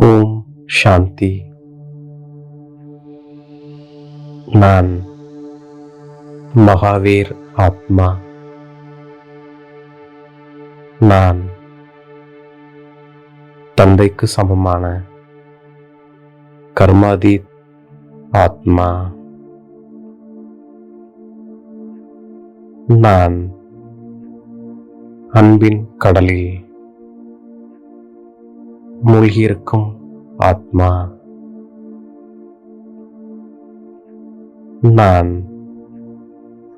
ஓம் சாந்தி நான் மகாவீர் ஆத்மா நான் தந்தைக்கு சமமான கர்மாதி ஆத்மா நான் அன்பின் கடலில் மூழ்கியிருக்கும் ஆத்மா. நான்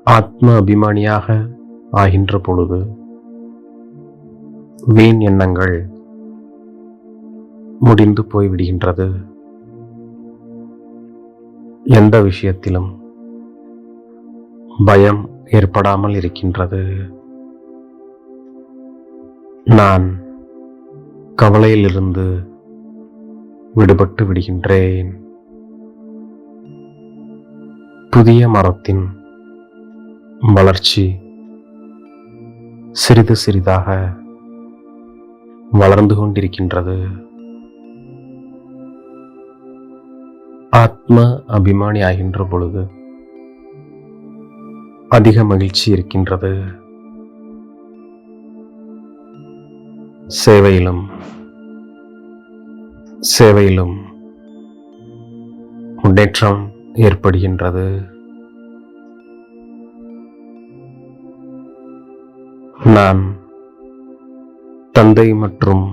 ஆத்ம அபிமானியாக ஆகின்ற பொழுது வீண் எண்ணங்கள் முடிந்து போய்விடுகின்றது. எந்த விஷயத்திலும் பயம் ஏற்படாமல் இருக்கின்றது. நான் கவலையிலிருந்து விடுபட்டு விடுகின்றேன். புதிய மரத்தின் வளர்ச்சி சிறிது சிறிதாக வளர்ந்து கொண்டிருக்கின்றது. ஆத்ம அபிமானி ஆகின்ற பொழுது அதிக மகிழ்ச்சி இருக்கின்றது. சேவையிலும் சேவையிலும் முன்னேற்றம் ஏற்படுகின்றது. நான் தந்தை மற்றும்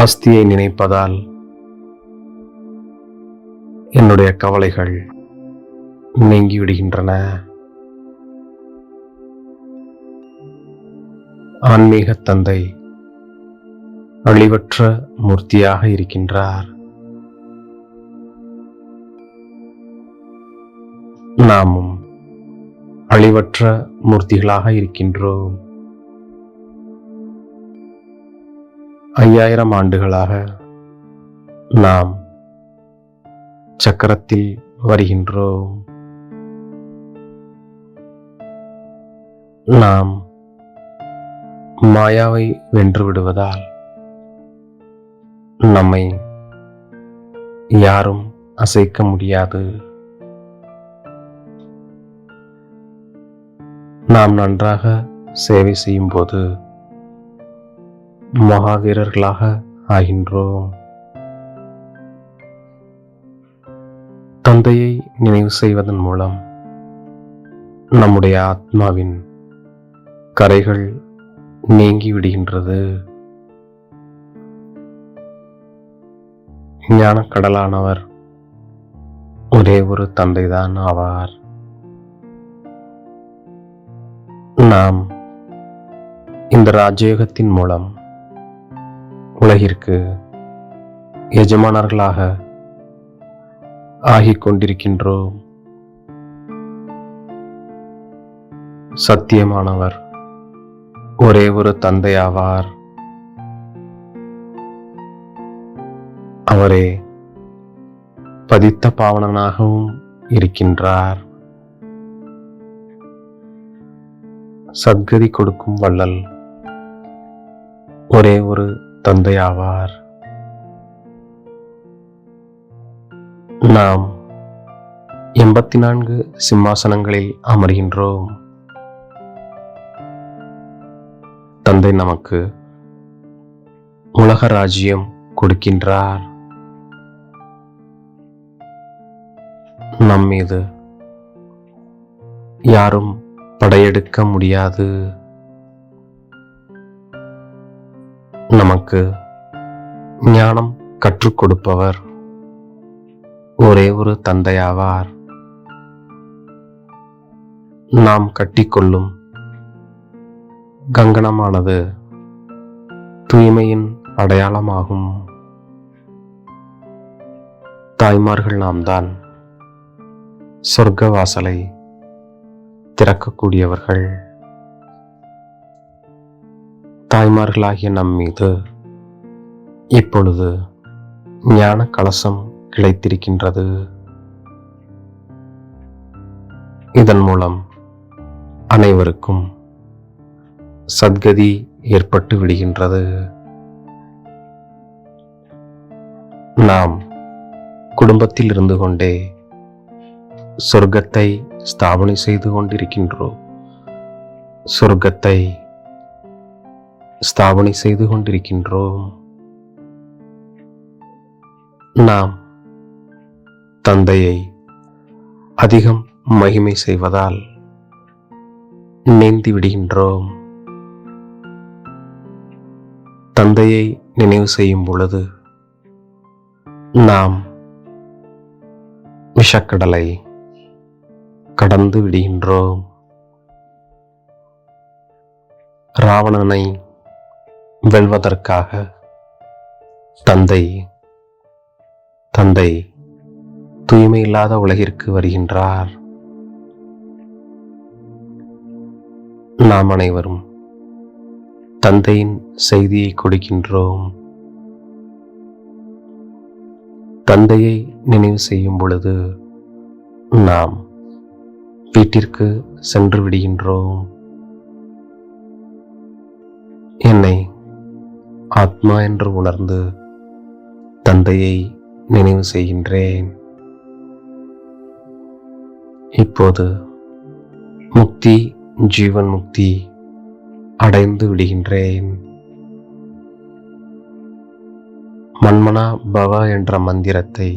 ஆஸ்தியை நினைப்பதால் என்னுடைய கவலைகள் நீங்கிவிடுகின்றன. ஆன்மீக தந்தை அழிவற்ற மூர்த்தியாக இருக்கின்றார். நாமும் அழிவற்ற மூர்த்திகளாக இருக்கின்றோம். ஐயாயிரம் ஆண்டுகளாக நாம் சக்கரத்தில் வருகின்றோம். நாம் மாயாவை வென்று விடுவதால் நம்மை யாரும் அசைக்க முடியாது. நாம் நன்றாக சேவை செய்யும்போது மகாவீரர்களாக ஆகின்றோம். தந்தையை நினைவு செய்வதன் மூலம் நம்முடைய ஆத்மாவின் கரைகள் நீங்கிவிடுகின்றது. ஞானக்கடலானவர் ஒரே ஒரு தந்தைதான் ஆவார். நாம் இந்த ராஜயோகத்தின் மூலம் உலகிற்கு எஜமானர்களாக ஆகிக் கொண்டிருக்கின்றோம். சத்தியமானவர் ஒரே ஒரு தந்தையாவார். அவரே பதித்த பாவனனாகவும் இருக்கின்றார். சத்கதி கொடுக்கும் வள்ளல் ஒரே ஒரு தந்தையாவார். நாம் எண்பத்தி நான்கு சிம்மாசனங்களில் அமர்கின்றோம். தந்தை நமக்கு உலக ராஜ்யம் கொடுக்கின்றார். நம்மீது யாரும் படையெடுக்க முடியாது. நமக்கு ஞானம் கற்றுக் கொடுப்பவர் ஒரே ஒரு தந்தையாவார். நாம் கட்டிக்கொள்ளும் கங்கணமானது தூய்மையின் அடையாளமாகும். தாய்மார்கள் நாம் தான் சொர்க்க வாசலை திறக்கக்கூடியவர்கள். தாய்மார்களாகிய நம் மீது இப்பொழுது ஞான கலசம் கிடைத்திருக்கின்றது இதன் மூலம் அனைவருக்கும் சத்கதி ஏற்பட்டு விடுகின்றது. நாம் குடும்பத்தில் இருந்து கொண்டே சொர்க்கத்தை ஸ்தாபனை செய்து கொண்டிருக்கின்றோம். சொர்க்கத்தை ஸ்தாபனை செய்து கொண்டிருக்கின்றோம். நாம் தந்தையை அதிகம் மகிமை செய்வதால் நீந்தி விடுகின்றோம். தந்தையை நினைவு செய்யும் பொழுது நாம் விஷக்கடலை கடந்து விடுகின்றோம். ராவணனை வெல்வதற்காக தந்தை தந்தை தூய்மை இல்லாத உலகிற்கு வருகின்றார். நாம் அனைவரும் தந்தையின் செய்தியை கொடுக்கின்றோம். தந்தையை நினைவு செய்யும் பொழுது நாம் வீட்டிற்கு சென்று விடுகின்றோம். என்னை ஆத்மா என்று உணர்ந்து தந்தையை நினைவு செய்கின்றேன். இப்போது முக்தி ஜீவன் முக்தி அடைந்து விடுகின்றேன். மன்மனா பவா என்ற மந்திரத்தை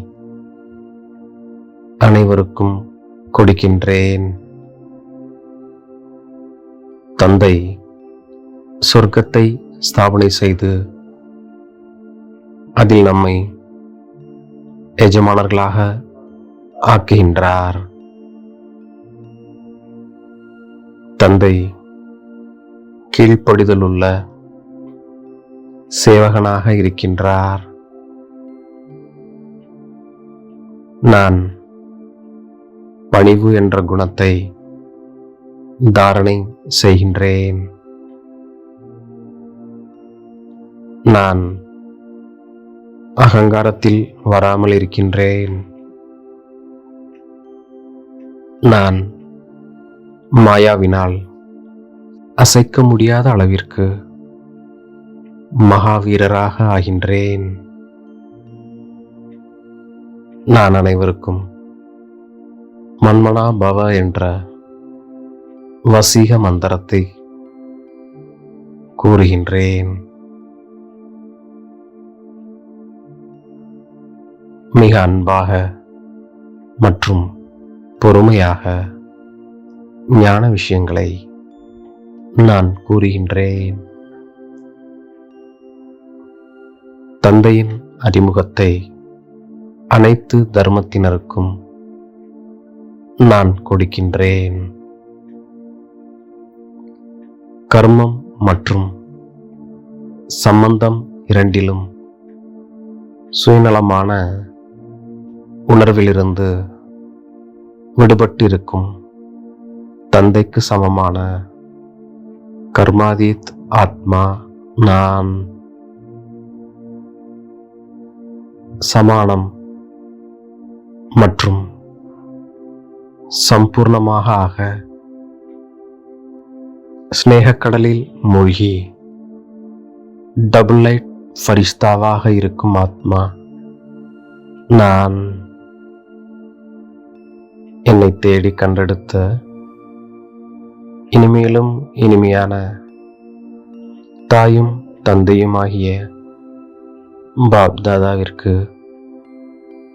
அனைவருக்கும் கொடுக்கின்றேன். தந்தை சொர்க்கத்தை ஸ்தாபனை செய்து அதில் நம்மை எஜமானர்களாக ஆக்குகின்றார். தந்தை கீழ்ப்படிதலுள்ள சேவகனாக இருக்கின்றார். நான் பணிவு என்ற குணத்தை தாரணை செய்கின்றேன். நான் அகங்காரத்தில் வராமல் இருக்கின்றேன். நான் மாயாவினால் அசைக்க முடியாத அளவிற்கு மகாவீரராக ஆகின்றேன். நான் அனைவருக்கும் மன்மனா பவ என்ற வசீக மந்திரத்தை கூறுகின்றேன். மிக அன்பாக மற்றும் பொறுமையாக ஞான விஷயங்களை நான் கூறுகின்றேன். தந்தையின் அறிமுகத்தை அனைத்து தர்மத்தினருக்கும் நான் கொடுக்கின்றேன். கர்மம் மற்றும் சம்பந்தம் இரண்டிலும் சுயநலமான உணர்விலிருந்து விடுபட்டிருக்கும் தந்தைக்கு சமமான கர்மாதீத் ஆத்மா நான். சமானம் மற்றும் சம்பூர்ணமாக ஆக ஸ்நேகக்கடலில் மூழ்கி டபுள் லைட் ஃபரிஸ்தாவாக இருக்கும் ஆத்மா நான் என்னை தேடி கண்டெடுத்த இனிமேலும் இனிமையான தாயும் தந்தையுமாகிய பாப்தாதாவிற்கு